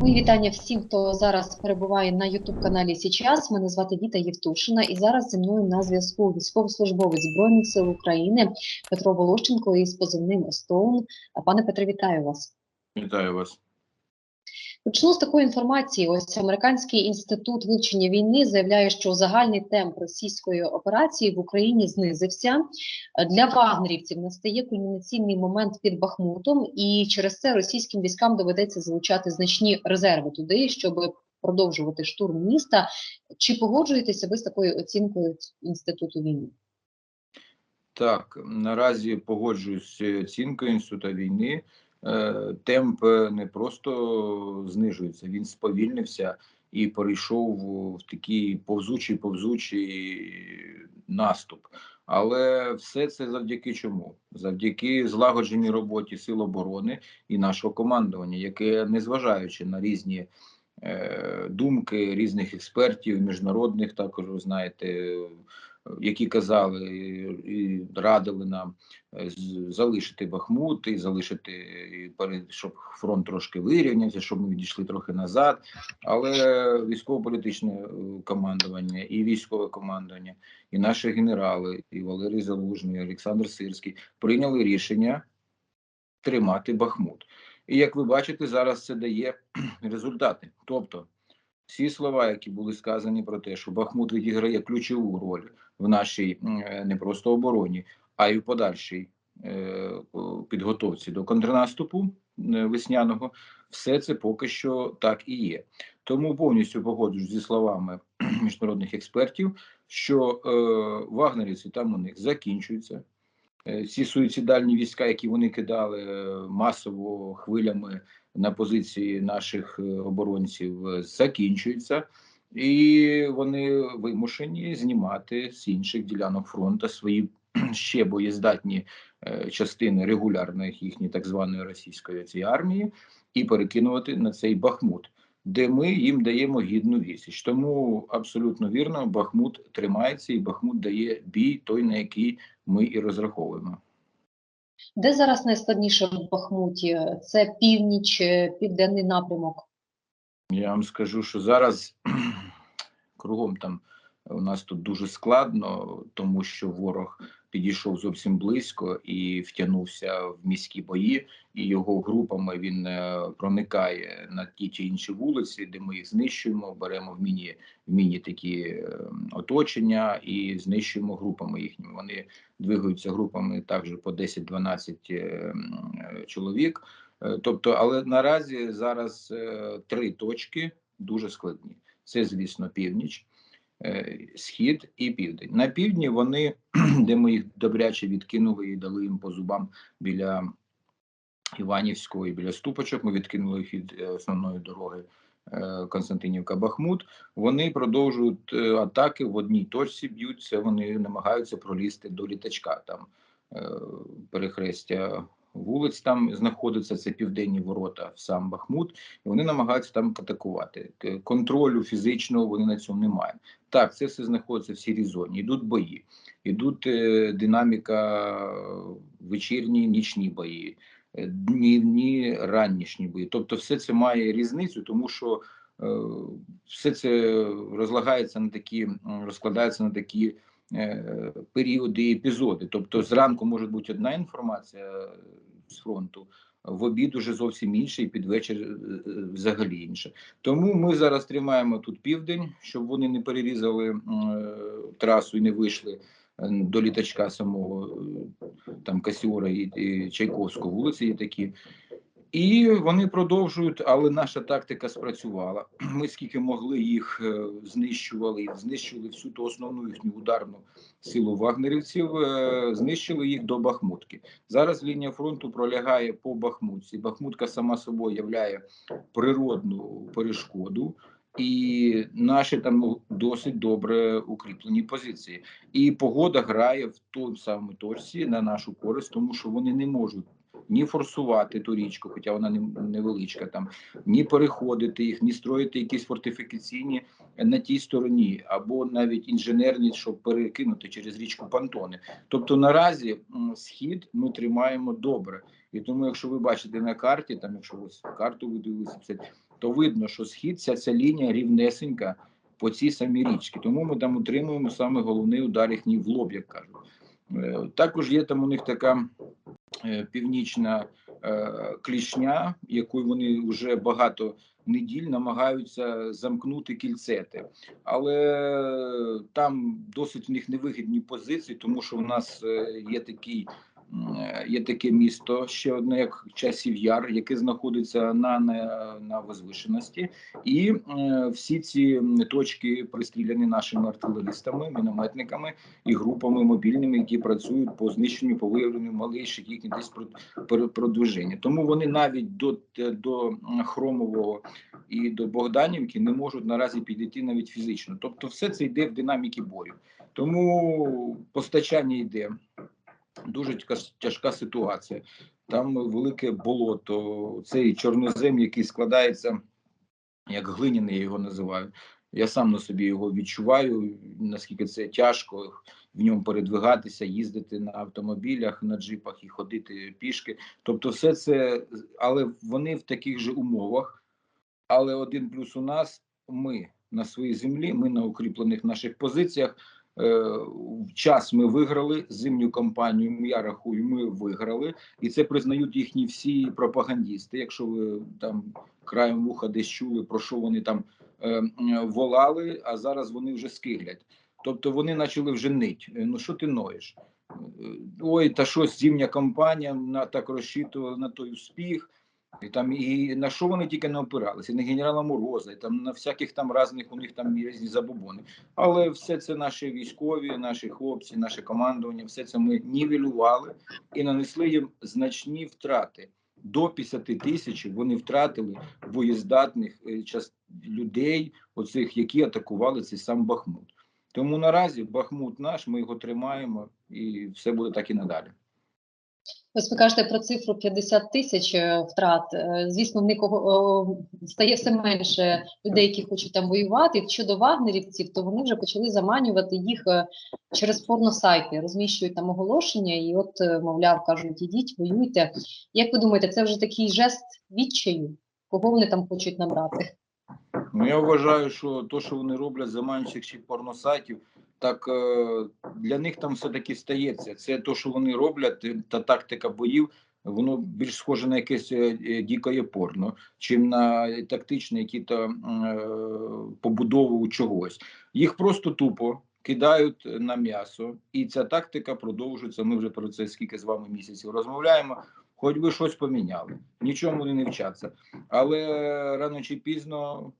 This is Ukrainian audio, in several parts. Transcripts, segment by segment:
Мої вітання всім, хто зараз перебуває на Ютуб-каналі Січас. Мене звати Віта Євтушина, і зараз зі мною на зв'язку військовослужбовець Збройних сил України Петро Волощенко із позивним Стоун. Пане Петре, вітаю вас. Вітаю вас. Почну з такої інформації. Ось американський інститут вивчення війни заявляє, що загальний темп російської операції в Україні знизився. Для вагнерівців настає кульмінаційний момент під Бахмутом, і через це російським військам доведеться залучати значні резерви туди, щоб продовжувати штурм міста. Чи погоджуєтеся ви з такою оцінкою інституту війни? Так, наразі погоджуюсь з оцінкою інституту війни. Е, темп не просто знижується, він сповільнився і перейшов в такий повзучий повзучий наступ. Але все це завдяки чому? Завдяки злагодженій роботі сил оборони і нашого командування, яке, незважаючи на різні е, думки різних експертів, міжнародних, також ви знаєте, які казали і радили нам е, залишити Бахмут і залишити щоб фронт трошки вирівнявся, щоб ми відійшли трохи назад. Але військово-політичне е, командування і військове командування, і наші генерали, і Валерій Залужний, і Олександр Сирський прийняли рішення тримати Бахмут. І як ви бачите, зараз це дає результати. Тобто всі слова, які були сказані про те, що Бахмут відіграє ключову роль в нашій е, не просто обороні, а й в подальшій е, підготовці до контрнаступу е, весняного, все це поки що так і є. Тому повністю погоджуюсь зі словами міжнародних експертів, що вагнерівці там у них закінчуються. Ці суїцидальні війська, які вони кидали масово хвилями на позиції наших оборонців, закінчуються. І вони вимушені знімати з інших ділянок фронту свої ще боєздатні е, частини регулярної їхньої так званої російської цієї армії і перекинувати на цей Бахмут, де ми їм даємо гідну відсіч. Тому абсолютно вірно, Бахмут тримається, і Бахмут дає бій, той на який ми і розраховуємо. Де зараз найскладніше в Бахмуті? Це північ, е, південний напрямок. Я вам скажу, що зараз кругом там у нас тут дуже складно, тому що ворог підійшов зовсім близько і втягнувся в міські бої, і його групами він е, проникає на ті чи інші вулиці, де ми їх знищуємо. Беремо в міні в міні такі е, оточення і знищуємо групами їхніми. Вони двигаються групами також по 10-12 е, чоловік. Тобто, але наразі зараз три точки дуже складні. Це, звісно, північ, схід і південь. На півдні вони, де ми їх добряче відкинули і дали їм по зубам біля Іванівської, біля Ступочок. Ми відкинули їх від основної дороги Константинівка Бахмут. Вони продовжують атаки в одній точці. Б'ються. Вони намагаються пролізти до літачка там перехрестя вулиць там знаходиться це південні ворота в сам Бахмут, і вони намагаються там атакувати. Контролю фізичного вони на цьому не мають. Так, це все знаходиться в сірій зоні. Йдуть бої, йдуть е, динаміка вечірні, нічні бої, е, днівні, ранішні бої. Тобто, все це має різницю, тому що е, все це розлагається на такі, розкладається на такі. Е, періоди, епізоди. Тобто, зранку може бути одна інформація з фронту, в обід уже зовсім інше, і під вечір е, е, взагалі інше. Тому ми зараз тримаємо тут південь, щоб вони не перерізали трасу і не вийшли. До літачка самого там Касіора і, і Чайковського вулиці є такі. І вони продовжують, але наша тактика спрацювала. Ми скільки могли їх е, знищували, знищили всю ту основну їхню ударну силу вагнерівців, е, знищили їх до Бахмутки. Зараз лінія фронту пролягає по Бахмутці. Бахмутка сама собою являє природну перешкоду. І наші там досить добре укріплені позиції, і погода грає в тому самому точці на нашу користь, тому що вони не можуть ні форсувати ту річку, хоча вона невеличка там, ні переходити їх, ні строїти якісь фортифікаційні на тій стороні, або навіть інженерні, щоб перекинути через річку Пантони. Тобто наразі схід ми тримаємо добре. І тому, якщо ви бачите на карті, там якщо ось карту ви дивилися, то видно, що схід ця, ця лінія рівнесенька по цій самій річці. Тому ми там утримуємо саме головний удар їхній в лоб, як кажуть. Е, Також є там у них така е, північна е, клішня, яку вони вже багато неділь намагаються замкнути кільцети. Але там досить в них невигідні позиції, тому що в нас є такий. Е, Є таке місто, ще одне, як часів яр, яке знаходиться на, на, возвишеності, і е, всі ці точки пристріляні нашими артилеристами, мінометниками і групами мобільними, які працюють по знищенню, по виявленню малейших їхніх десь про- про- продвиження. Тому вони навіть до, до Хромового і до Богданівки не можуть наразі підійти навіть фізично. Тобто, все це йде в динаміки бою. Тому постачання йде. Дуже тяжка- ситуація. Там велике болото, цей чорнозем, який складається, як глиняний, я його називаю. Я сам на собі його відчуваю, наскільки це тяжко в ньому передвигатися, їздити на автомобілях, на джипах і ходити пішки. Тобто, все це, але вони в таких же умовах. Але один плюс у нас ми на своїй землі, ми на укріплених наших позиціях. Час ми виграли зимню кампанію. Я рахую, ми виграли, і це признають їхні всі пропагандісти. Якщо ви там краєм вуха десь чули, про що вони там е, волали, а зараз вони вже скиглять. Тобто вони почали вже нить. Е, Ну що ти ноєш? Е, Ой, та щось зимня кампанія на так розчитували на той успіх. І там і на що вони тільки не опиралися, і на генерала Мороза, і там на всяких там різних у них там різні забобони. Але все це наші військові, наші хлопці, наше командування, все це ми нівелювали і нанесли їм значні втрати. До 50 тисяч вони втратили боєздатних е, людей, оцих, які атакували цей сам Бахмут. Тому наразі Бахмут наш, ми його тримаємо, і все буде так і надалі. Ось ви кажете про цифру 50 тисяч е, втрат. Е, Звісно, в них стає все менше людей, які хочуть там воювати. Щодо вагнерівців, то вони вже почали заманювати їх е, через порносайти, розміщують там оголошення, і от, мовляв, кажуть, ідіть, воюйте. Як ви думаєте, це вже такий жест відчаю? Кого вони там хочуть набрати? Ну, я вважаю, що то, що вони роблять заманчих чи порносайтів, так е, для них там все таки стається. Це то, що вони роблять, е, та тактика боїв. Воно більш схоже на якесь е, дікає порно, чим на тактичне які то е, побудову чогось. Їх просто тупо кидають на м'ясо, і ця тактика продовжується. Ми вже про це скільки з вами місяців розмовляємо. Хоч би щось поміняли, нічому вони не вчаться. Але рано чи пізно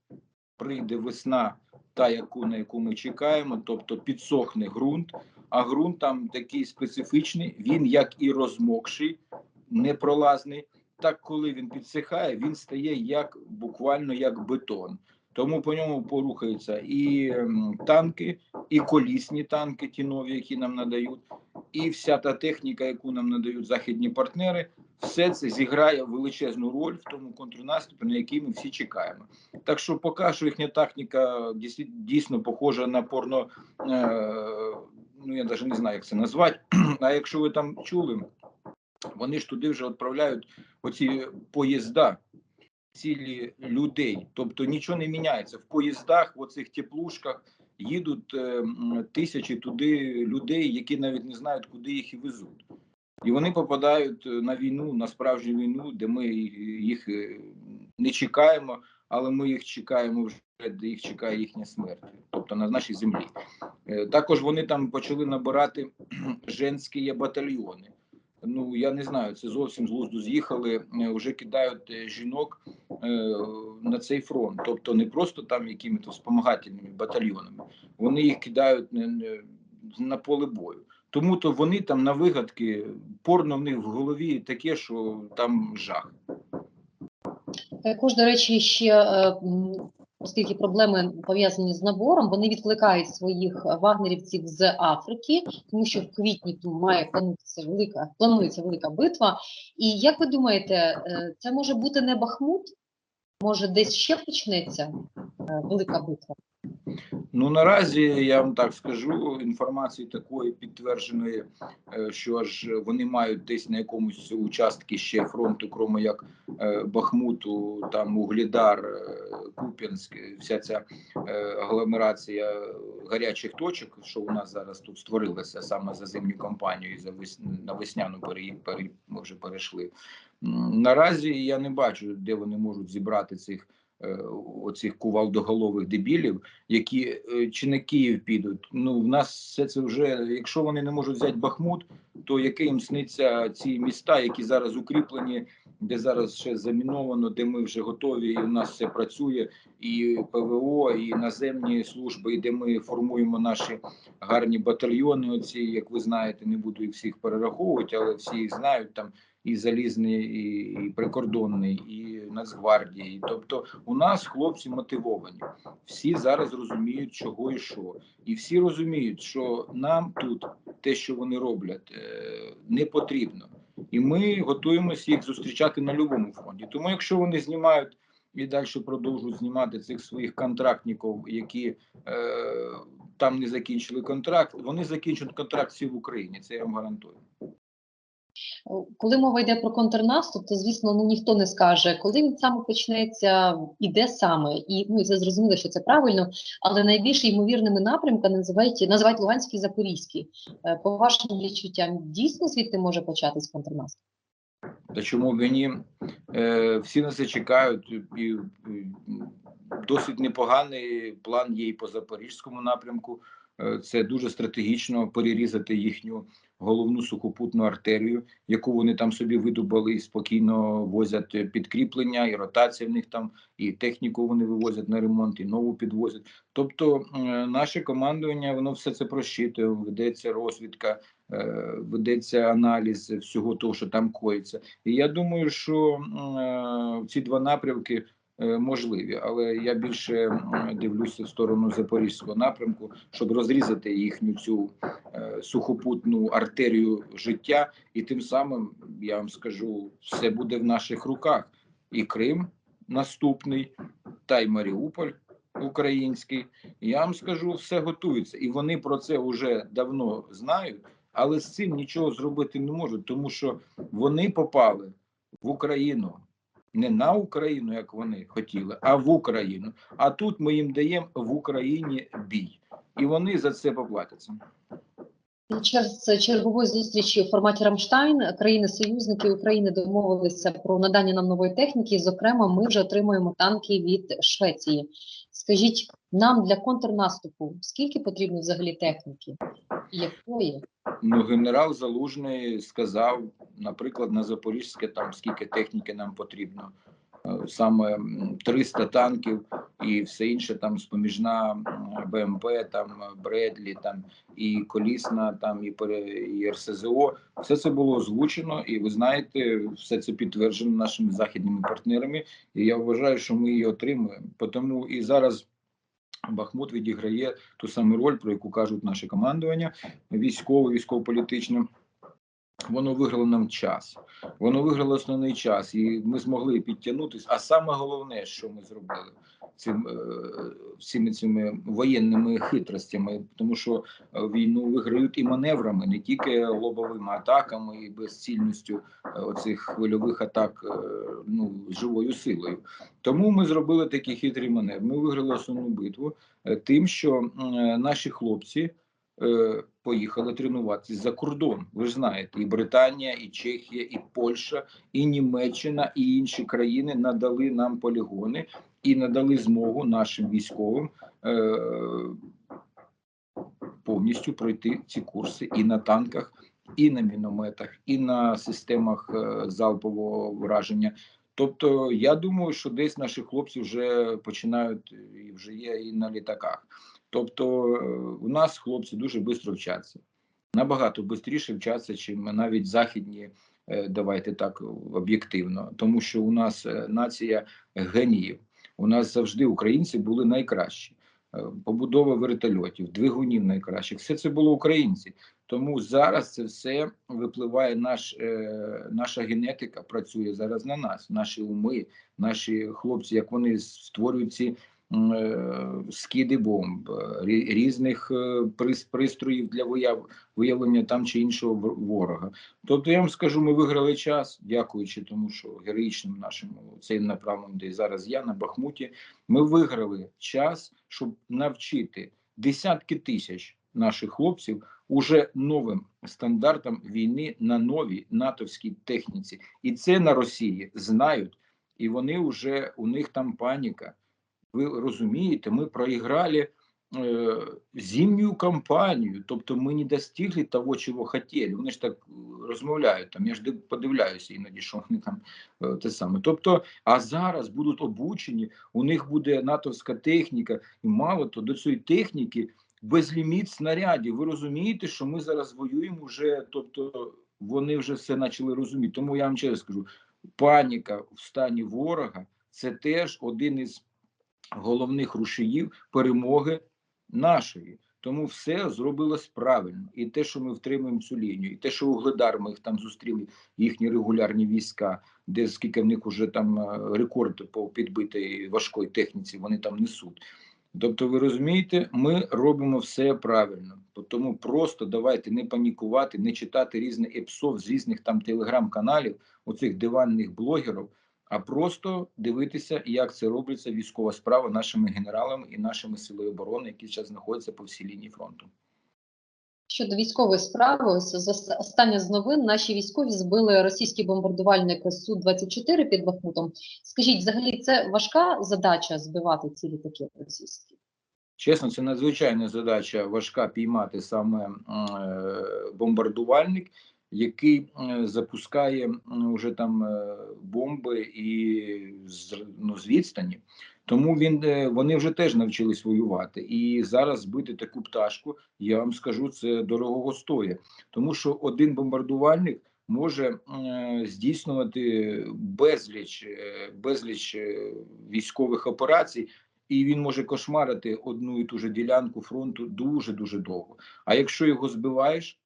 прийде весна, та яку на яку ми чекаємо, тобто підсохне ґрунт. А ґрунт там такий специфічний, він як і розмокший, непролазний. Так, коли він підсихає, він стає як буквально як бетон. Тому по ньому порухаються і ем, танки, і колісні танки, ті нові, які нам надають, і вся та техніка, яку нам надають західні партнери, все це зіграє величезну роль в тому контрнаступі, на який ми всі чекаємо. Так що поки що їхня техніка дійсно, похожа на порно. Е, ну я навіть не знаю, як це назвати. А якщо ви там чули, вони ж туди вже відправляють оці поїзда. Цілі людей, тобто нічого не міняється в поїздах, в оцих теплушках їдуть е, тисячі туди людей, які навіть не знають, куди їх і везуть. І вони попадають е, на війну, на справжню війну, де ми їх е, не чекаємо, але ми їх чекаємо вже, де їх чекає їхня смерть, тобто на нашій землі. Також вони там почали набирати женські батальйони. Ну я не знаю, це зовсім з глузду з'їхали. Вже кидають жінок на цей фронт, тобто не просто там якими-то спомагательними батальйонами, вони їх кидають не- не- на поле бою. Тому то вони там на вигадки порно в них в голові таке, що там жах. Також, до речі, ще е, оскільки проблеми пов'язані з набором, вони відкликають своїх вагнерівців з Африки, тому що в квітні має плануватися велика, планується велика битва. І як ви думаєте, е, це може бути не Бахмут? Може, десь ще почнеться е, велика битва? Ну наразі я вам так скажу інформації такої підтвердженої, е, що ж вони мають десь на якомусь участку ще фронту, кроме як е, Бахмуту, там Углідар, Куп'янськ, вся ця агломерація гарячих точок, що у нас зараз тут створилася саме за зимню кампанію і за весняну пере... пере... вже перейшли. Наразі я не бачу, де вони можуть зібрати цих е, оцих кувалдоголових дебілів, які е, чи не Київ підуть. Ну в нас все це вже. Якщо вони не можуть взяти Бахмут, то яке їм сниться ці міста, які зараз укріплені, де зараз ще заміновано, де ми вже готові, і у нас все працює, і ПВО, і наземні служби, і де ми формуємо наші гарні батальйони. Оці, як ви знаєте, не буду їх всіх перераховувати, але всі їх знають там. І залізний, і, прикордонний, і Нацгвардії. Тобто, у нас хлопці мотивовані. Всі зараз розуміють, чого і що, і всі розуміють, що нам тут те, що вони роблять, е, не потрібно, і ми готуємося їх зустрічати на будь-якому фронті. Тому, якщо вони знімають і далі продовжують знімати цих своїх контрактників, які е, там не закінчили контракт, вони закінчать контракт всі в Україні. Це я вам гарантую. Коли мова йде про контрнаступ, то звісно, ну ніхто не скаже, коли він саме почнеться і де саме. І ну і це зрозуміло, що це правильно, але найбільш ймовірними напрямками називають називають Луганський і Запорізький. Е, По вашим відчуттям, дійсно звідти може початись контрнаступ? Та чому б ні? Е, всі на це чекають, і досить непоганий план є і по запорізькому напрямку. Е, Це дуже стратегічно перерізати їхню головну сухопутну артерію, яку вони там собі видобали і спокійно возять підкріплення, і ротація в них там, і техніку вони вивозять на ремонт, і нову підвозять. Тобто, е, наше командування воно все це просчитує, ведеться розвідка, е, ведеться аналіз всього того, що там коїться. І я думаю, що е, ці два напрямки е, можливі, але я більше дивлюся в сторону запорізького напрямку, щоб розрізати їхню цю е, сухопутну артерію життя, і тим самим я вам скажу, все буде в наших руках. І Крим наступний, та й Маріуполь український. Я вам скажу, все готується, і вони про це вже давно знають, але з цим нічого зробити не можуть, тому що вони попали в Україну. Не на Україну, як вони хотіли, а в Україну. А тут ми їм даємо в Україні бій, і вони за це поплатяться. Під час чергової зустрічі в форматі Рамштайн країни-союзники України домовилися про надання нам нової техніки. Зокрема, ми вже отримуємо танки від Швеції. Скажіть нам для контрнаступу скільки потрібно взагалі техніки? Якої? Ну, генерал Залужний сказав, наприклад, на Запорізьке, там скільки техніки нам потрібно. Е, Саме м, 300 танків і все інше, там споміжна БМП, там Бредлі, там і колісна, там і, і РСЗО. Все це було озвучено, і ви знаєте, все це підтверджено нашими західними партнерами. І я вважаю, що ми її отримуємо. Тому і зараз Бахмут відіграє ту саму роль, про яку кажуть наше командування, військово, військово-політичне. Воно виграло нам час. Воно виграло основний час, і ми змогли підтягнутися. А саме головне, що ми зробили цим е, всіми цими воєнними хитростями, тому що е, війну виграють і маневрами, не тільки лобовими атаками і безцільністю е, оцих хвильових атак ну живою силою. Тому ми зробили такі хитрі маневри. Ми виграли основну битву тим, що наші хлопці поїхали тренуватися за кордон. Ви ж знаєте, і Британія, і Чехія, і Польща, і Німеччина, і інші країни надали нам полігони і надали змогу нашим військовим е, повністю пройти ці курси і на танках, і на мінометах, і на системах е, залпового враження. Тобто, я думаю, що десь наші хлопці вже починають і вже є і на літаках. Тобто, е, у нас хлопці дуже швидко вчаться, набагато швидше вчаться, чим навіть західні. е, Давайте так об'єктивно, тому що у нас е, нація геніїв. У нас завжди українці були найкращі. Побудова вертольотів, двигунів найкращих. Все це було українці. Тому зараз це все випливає. Наш е, наша генетика працює зараз на нас. Наші уми, наші хлопці, як вони створюють ці скиди бомб, е, різних е, пристроїв для вияв, виявлення там чи іншого ворога. Тобто я вам скажу, ми виграли час, дякуючи тому, що героїчним нашому цим направленням, де зараз я на Бахмуті, ми виграли час, щоб навчити десятки тисяч наших хлопців уже новим стандартам війни на новій натовській техніці, і це на Росії знають, і вони вже у них там паніка. Ви розумієте, ми проіграли е, зимню кампанію, тобто ми не достигли того, чого хотіли. Вони ж так е, розмовляють там. Я ж подивляюся іноді, що вони там е, те саме. Тобто, а зараз будуть обучені, у них буде натовська техніка, і мало то до цієї техніки безліміт снарядів. Ви розумієте, що ми зараз воюємо вже, тобто вони вже все почали розуміти. Тому я вам чесно скажу, паніка в стані ворога це теж один із головних рушіїв перемоги нашої. Тому все зробилось правильно. І те, що ми втримуємо цю лінію, і те, що Угледар, ми їх там зустріли, їхні регулярні війська, де скільки в них вже там е, рекорд по підбитій важкої техніці, вони там несуть. Тобто, ви розумієте, ми робимо все правильно. Тому просто давайте не панікувати, не читати різне епсов з різних там телеграм-каналів, оцих диванних блогерів, а просто дивитися, як це робиться військова справа нашими генералами і нашими силами оборони, які зараз знаходяться по всій лінії фронту. Щодо військової справи, ось з ост- з новин, наші військові збили російський бомбардувальник Су-24 під Бахмутом. Скажіть, взагалі це важка задача збивати ці літаки російські? Чесно, це надзвичайна задача важка піймати саме е, бомбардувальник, який е, запускає м, уже там е, бомби і ну, з відстані. Тому він е, вони вже теж навчились воювати. І зараз збити таку пташку, я вам скажу, це дорогого стоїть. Тому що один бомбардувальник може здійснювати безліч, безліч військових операцій і він може кошмарити одну і ту ж ділянку фронту дуже дуже довго. А якщо його збиваєш,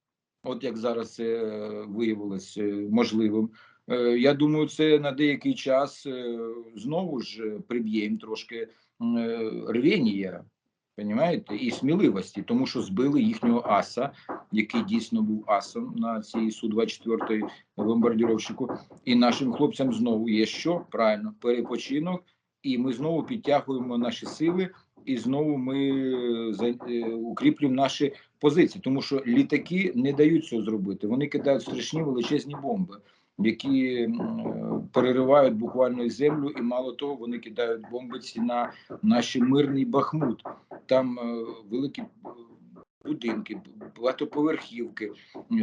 от як зараз це е, виявилось е, можливим, е, я думаю, це на деякий час знову ж приб'є їм трошки е, рвіння, Понімаєте, і сміливості, тому що збили їхнього аса, який дійсно був асом на цій су 24 бомбардировщику. І нашим хлопцям знову є що? Правильно перепочинок, і ми знову підтягуємо наші сили, і знову ми укріплюємо наші позиції, тому що літаки не дають цього зробити. Вони кидають страшні величезні бомби, які переривають буквально землю, і мало того, вони кидають бомби ці на наш мирний Бахмут. Там е, великі будинки, багатоповерхівки,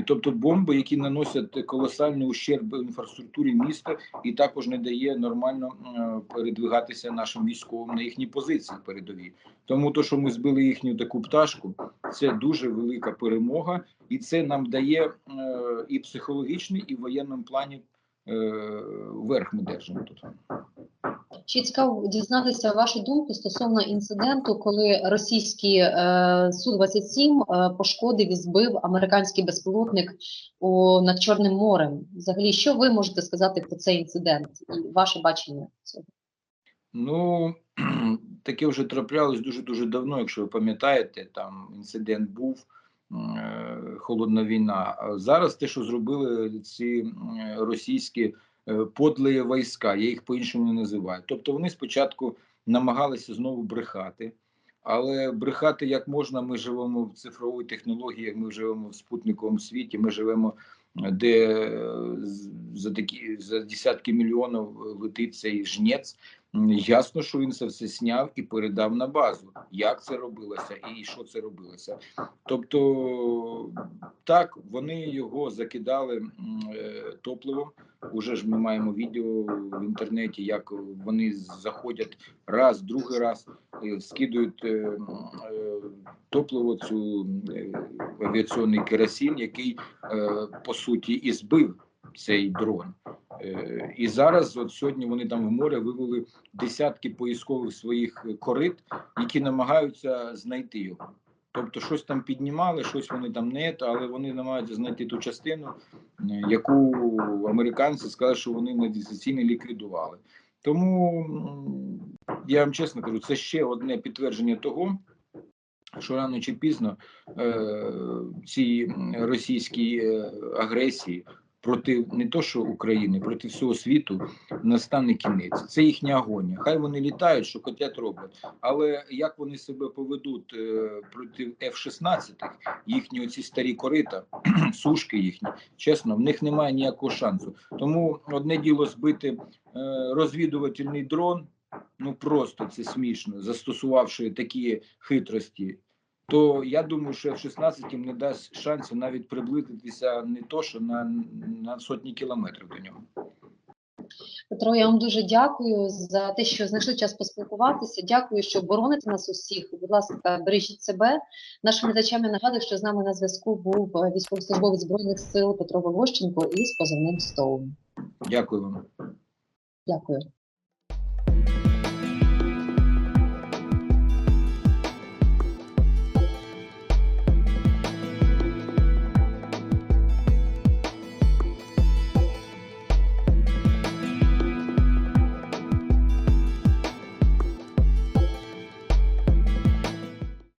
тобто бомби, які наносять колосальний ущерб інфраструктурі міста, і також не дає нормально передвигатися нашим військовим на їхні позиції передові. Тому то, що ми збили їхню таку пташку, це дуже велика перемога, і це нам дає е, і психологічний, і в воєнному плані е, верх ми держимо тут. Ще цікаво дізнатися вашу думку стосовно інциденту, коли російський е, Су-27 е, пошкодив і збив американський безпілотник у, над Чорним морем. Взагалі, що ви можете сказати про цей інцидент і ваше бачення цього? Ну таке вже траплялось дуже дуже давно. Якщо ви пам'ятаєте, там інцидент був е, холодна війна. Зараз те, що зробили ці російські подлі війська, я їх по-іншому не називаю. Тобто вони спочатку намагалися знову брехати. Але брехати як можна, ми живемо в цифровій технології, ми живемо в спутниковому світі, ми живемо, е, де е, за такі за десятки мільйонів летить цей жнець. Ясно, що він це все сняв і передав на базу. Як це робилося і що це робилося. Тобто, так, вони його закидали е, топливом. Уже ж ми маємо відео в інтернеті, як вони заходять раз, другий раз, е, скидують е, е, топливо, цю авіаційний керосин, який по суті і збив цей дрон. І зараз, от сьогодні, вони там в море вивели десятки поискових своїх корит, які намагаються знайти його. Тобто, щось там піднімали, щось вони там не, то, але вони намагаються знайти ту частину, е, яку американці сказали, що вони модифікаційно ліквідували. Тому я вам чесно кажу, це ще одне підтвердження того, що рано чи пізно е, ці російські е, агресії проти не то, що України, проти всього світу настане кінець. Це їхня агонія. Хай вони літають, що хотять роблять. Але як вони себе поведуть е, проти F-16, їхні оці старі корита, сушки їхні, чесно, в них немає ніякого шансу. Тому одне діло збити е, розвідувальний дрон, ну просто це смішно, застосувавши такі хитрості. То я думаю, що F-16 їм не дасть шансу навіть приблизитися не то, що на, на сотні кілометрів до нього. Петро, я вам дуже дякую за те, що знайшли час поспілкуватися. Дякую, що бороните нас усіх. Будь ласка, бережіть себе. Нашим глядачам я нагадую, що з нами на зв'язку був е, військовослужбовець збройних сил Петро Волощенко із позивним Стоун. Дякую вам. Дякую.